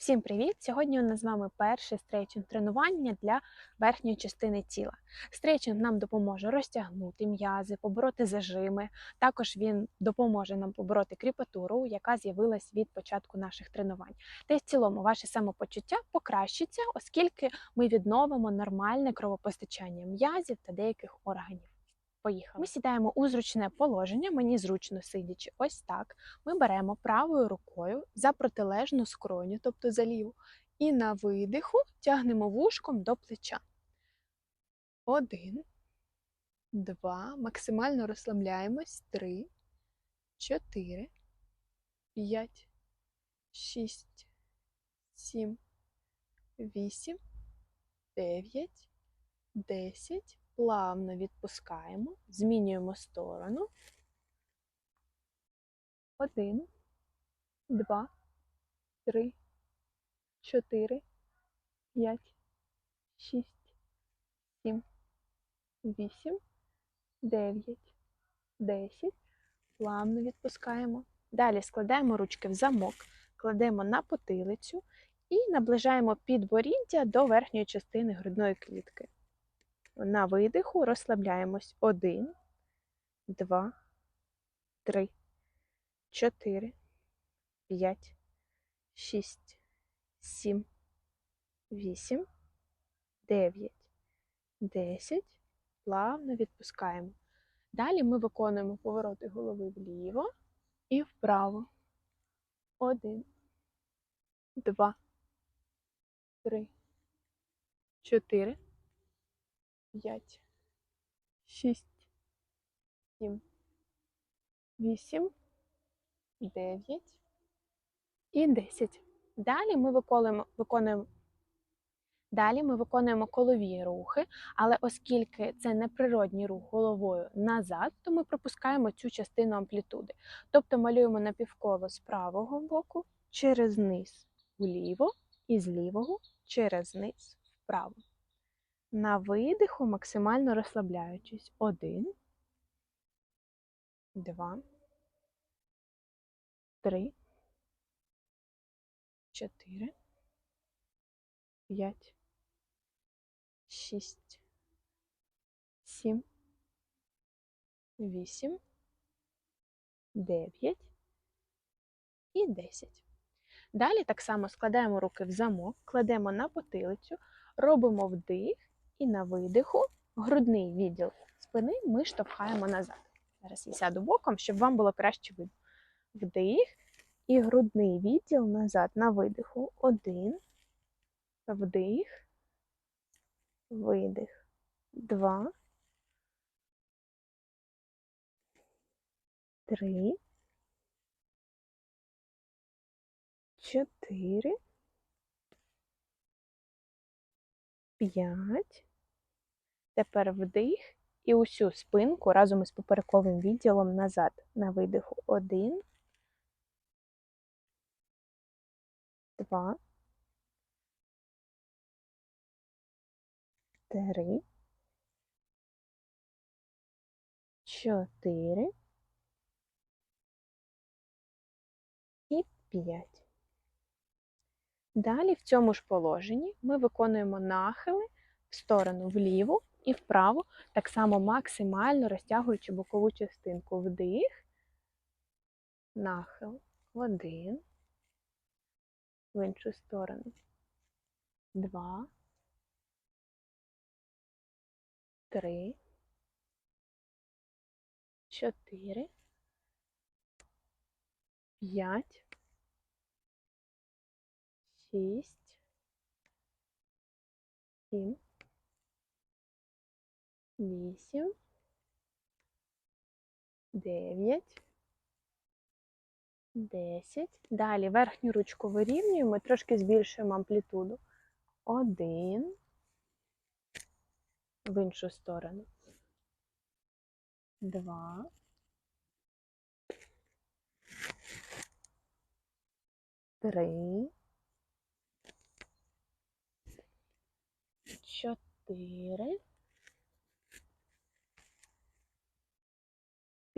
Всім привіт! Сьогодні у нас з вами перше стрейчинг тренування для верхньої частини тіла. Стрейчинг нам допоможе розтягнути м'язи, побороти зажими. Також він допоможе нам побороти кріпатуру, яка з'явилась від початку наших тренувань. Та й в цілому ваше самопочуття покращиться, оскільки ми відновимо нормальне кровопостачання м'язів та деяких органів. Поїхали. Ми сідаємо у зручне положення, мені зручно сидячи ось так. Ми беремо правою рукою за протилежну скроню, тобто за ліву, і на видиху тягнемо вушком до плеча. Один, два. Максимально розслабляємось. Три, чотири, п'ять, шість, сім, вісім, дев'ять, десять. Плавно відпускаємо, змінюємо сторону. Один, два, три, чотири, п'ять, шість, сім, вісім, дев'ять, десять. Плавно відпускаємо. Далі складаємо ручки в замок, кладемо на потилицю і наближаємо підборіддя до верхньої частини грудної клітки. На видиху розслабляємось. Один, два, три, чотири, п'ять, шість, сім, вісім, дев'ять, десять. Плавно відпускаємо. Далі ми виконуємо повороти голови вліво і вправо. Один, два, три, чотири п'ять, шість, сім, вісім, дев'ять і десять. Далі ми виконуємо, виконуємо Далі ми виконуємо колові рухи, але оскільки це неприродній рух головою назад, то ми пропускаємо цю частину амплітуди. Тобто малюємо напівколо з правого боку через низ вліво і з лівого через низ вправо. На видиху максимально розслабляючись. Один, два, три, чотири, п'ять, шість, сім, вісім, дев'ять. І десять. Далі так само складаємо руки в замок, кладемо на потилицю, робимо вдих. І на видиху грудний відділ спини ми штовхаємо назад. Зараз я сяду боком, щоб вам було краще видно. Вдих і грудний відділ назад на видиху. Один. Вдих. Видих. Два. Три. Чотири. П'ять. Тепер вдих і усю спинку разом із поперековим відділом назад. На видиху. Один, два, три, чотири і п'ять. Далі в цьому ж положенні ми виконуємо нахили в сторону вліву і вправо, так само максимально розтягуючи бокову частинку. Вдих, нахил, один, в іншу сторону. Два, три, чотири, п'ять, шість, сім вісім, дев'ять, десять. Далі верхню ручку вирівнюємо, трошки збільшуємо амплітуду. Один. В іншу сторону. Два. Три. Чотири.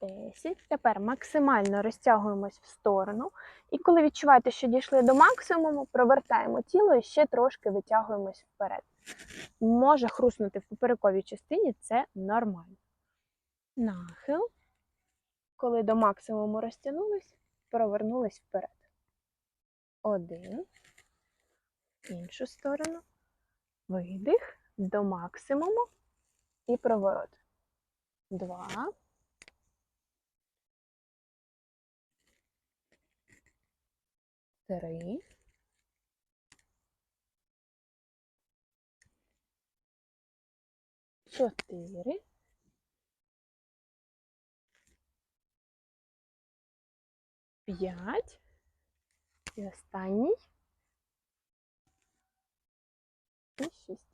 Десять. Тепер максимально розтягуємось в сторону. І коли відчуваєте, що дійшли до максимуму, провертаємо тіло і ще трошки витягуємось вперед. Може хруснути в поперековій частині, це нормально. Нахил. Коли до максимуму розтягнулись, провернулись вперед. Один. Іншу сторону. Видих до максимуму і проворот. Два. Три. Чотири. П'ять. І останній. І шість.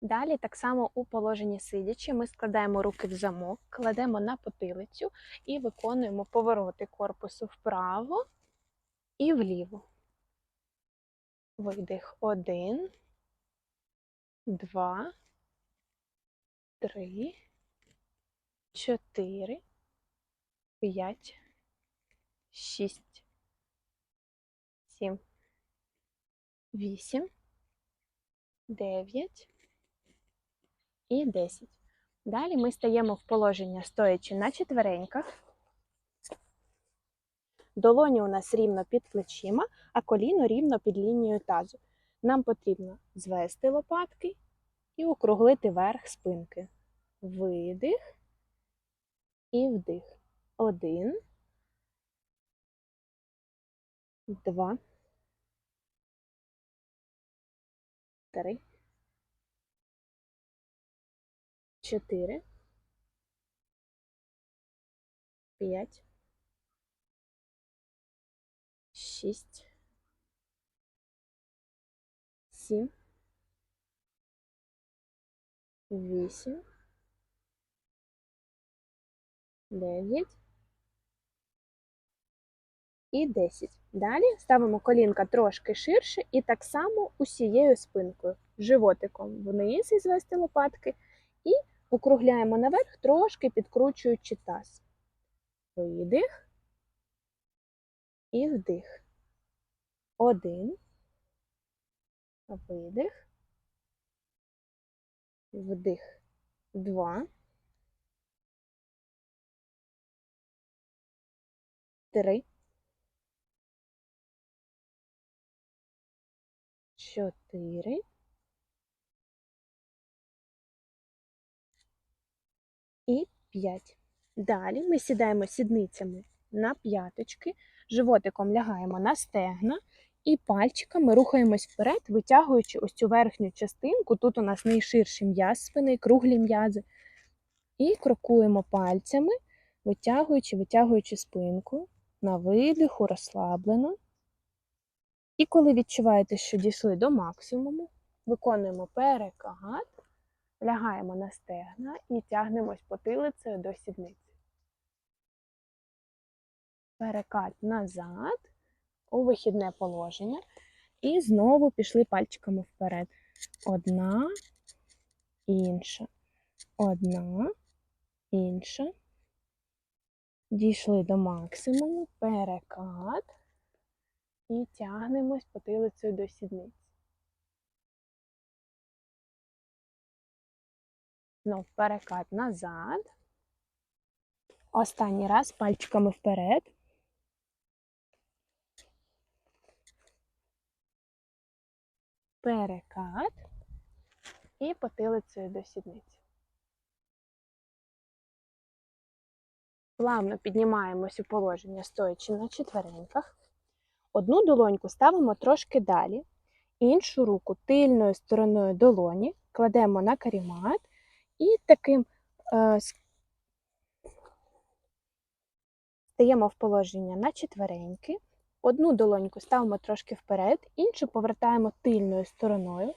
Далі, так само у положенні сидячи, ми складаємо руки в замок, кладемо на потилицю і виконуємо повороти корпусу вправо і вліво. Видих. Один, два, три, чотири, п'ять, шість, сім, вісім, дев'ять і десять. Далі ми стаємо в положення стоячи на четвереньках. Долоні у нас рівно під плечима, а коліно рівно під лінією тазу. Нам потрібно звести лопатки і округлити верх спинки. Видих і вдих. Один, два, три, чотири, п'ять, шість, сім, вісім, дев'ять. І десять. Далі ставимо колінка трошки ширше і так само усією спинкою, животиком вниз і звести лопатки, і округляємо наверх, трошки підкручуючи таз. Видих і вдих. Один. Видих. Вдих. Два. Три. Чотири. І п'ять. Далі ми сідаємо сідницями на п'яточки, животиком лягаємо на стегна і пальчиками рухаємось вперед, витягуючи ось цю верхню частинку. Тут у нас найширший м'яз спини, круглі м'язи. І крокуємо пальцями, витягуючи, витягуючи спинку на видиху, розслаблено. І коли відчуваєте, що дійшли до максимуму, виконуємо перекат, лягаємо на стегна і тягнемось потилицею до сідниці. Перекат назад у вихідне положення. І знову пішли пальчиками вперед. Одна, інша, одна, інша. Дійшли до максимуму, перекат і тягнемось потилицею до сідниці. Знов перекат назад. Останній раз пальчиками вперед. Перекат і потилицею до сідниці. Плавно піднімаємось у положення, стоячи на четвереньках. Одну долоньку ставимо трошки далі, іншу руку тильною стороною долоні кладемо на карімат і таким е, стаємо в положення на четвереньки. Одну долоньку ставимо трошки вперед, іншу повертаємо тильною стороною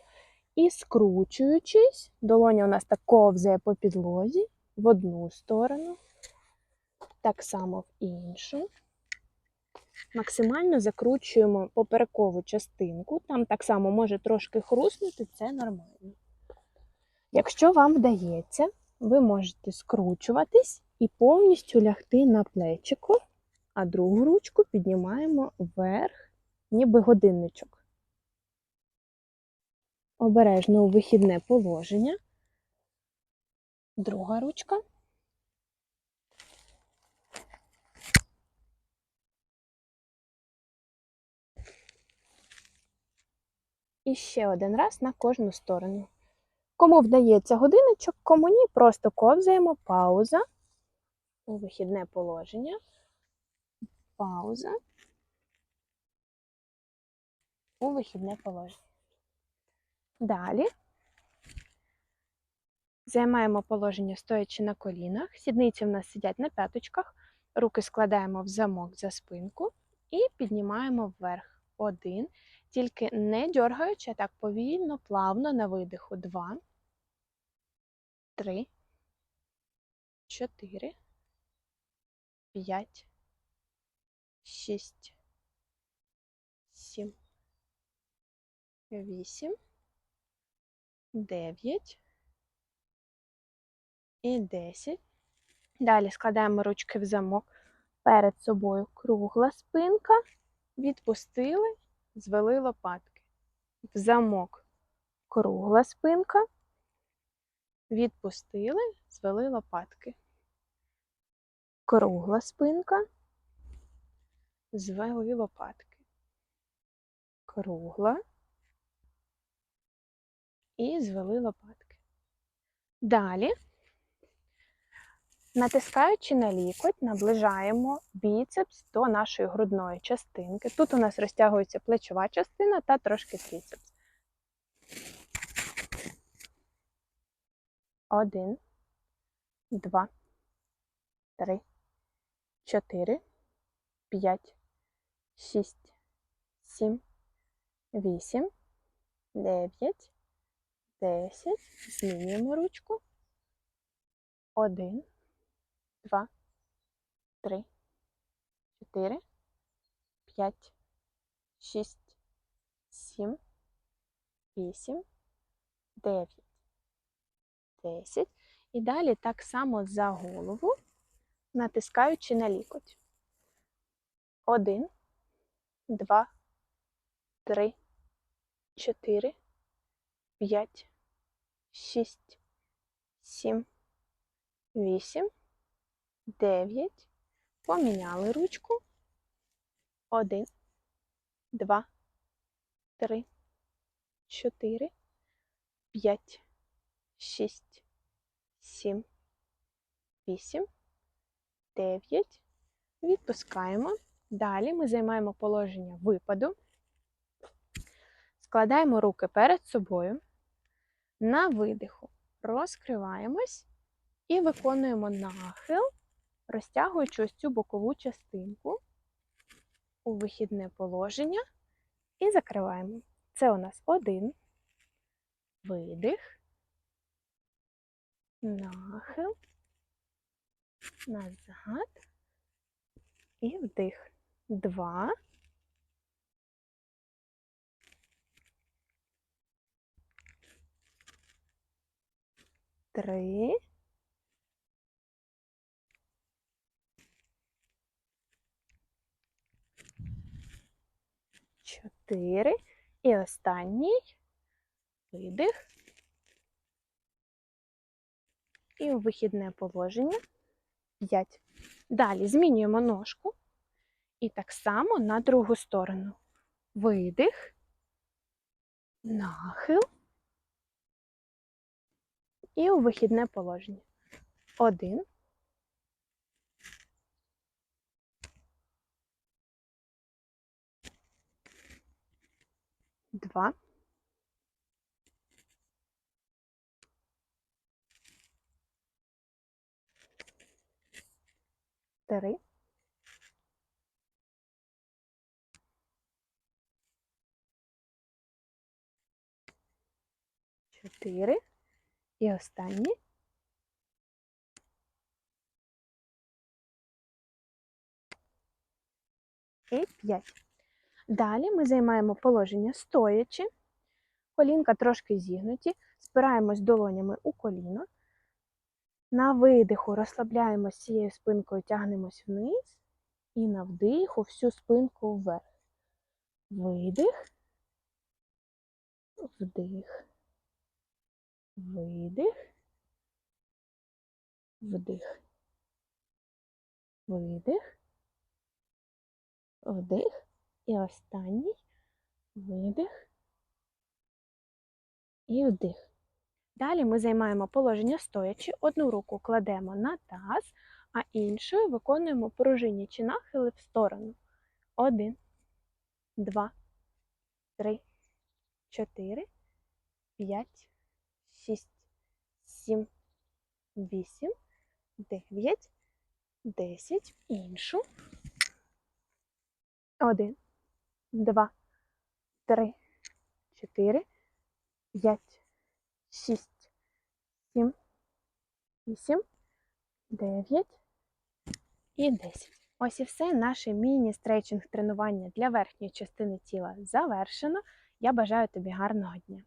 І скручуючись, долоня у нас так ковзає по підлозі в одну сторону, так само в іншу. Максимально закручуємо поперекову частинку, там так само може трошки хруснути, це нормально. Якщо вам вдається, ви можете скручуватись і повністю лягти на плечико, а другу ручку піднімаємо вверх, ніби годинничок. Обережно у вихідне положення. Друга ручка. І ще один раз на кожну сторону. Кому вдається годинничок, кому ні, просто ковзаємо пауза у вихідне положення. Пауза. У вихідне положення. Далі займаємо положення стоячи на колінах. Сідниці в нас сидять на п'яточках. Руки складаємо в замок за спинку і піднімаємо вверх. Один. Тільки не дергаючи, а так повільно, плавно на видиху. Два. Три. Чотири. П'ять. Шість. Сім. Вісім. Дев'ять. І десять. Далі складаємо ручки в замок. Перед собою кругла спинка. Відпустили, звели лопатки. В замок кругла спинка. Відпустили, звели лопатки. Кругла спинка. Звели лопатки. Кругла. І звели лопатки. Далі, натискаючи на лікоть, наближаємо біцепс до нашої грудної частинки. Тут у нас розтягується плечова частина та трошки трицепс. Один, два, три, чотири, п'ять, шість, сім, вісім, дев'ять, десять. Змінюємо ручку. Один, два, три, чотири, п'ять, шість, сім, вісім, дев'ять. 10. І далі так само за голову, натискаючи на лікоть. 1, 2, 3, 4, 5, 6, 7, 8, 9. Поміняли ручку. 1, 2, 3, 4, 5, 6, 7, 8, 9. Відпускаємо. Далі ми займаємо положення випаду. Складаємо руки перед собою. На видиху розкриваємось і виконуємо нахил, розтягуючи ось цю бокову частинку у вихідне положення і закриваємо. Це у нас один видих нахил, назад і вдих. Два. Три. Чотири. І останній видих. І у вихідне положення 5. Далі змінюємо ножку. І так само на другу сторону. Видих, нахил. І у вихідне положення. Один. Два. Три. чотири. І останній. І п'ять. Далі ми займаємо положення стоячи. Колінка трошки зігнуті. Спираємось долонями у коліно. На видиху розслабляємось цією спинкою, тягнемось вниз. І на вдиху всю спинку вверх. Видих. Вдих. Видих. Вдих. Видих. Вдих. І останній. Видих. І вдих. Далі ми займаємо положення стоячи. Одну руку кладемо на таз, а іншою виконуємо пружинні чи нахили в сторону. Один, два, три, чотири, п'ять, шість, сім, вісім, дев'ять, десять. Іншу. Один, два, три, чотири, п'ять, шість, сім, вісім, дев'ять і десять. Ось і все. Наше міні-стрейчинг тренування для верхньої частини тіла завершено. Я бажаю тобі гарного дня.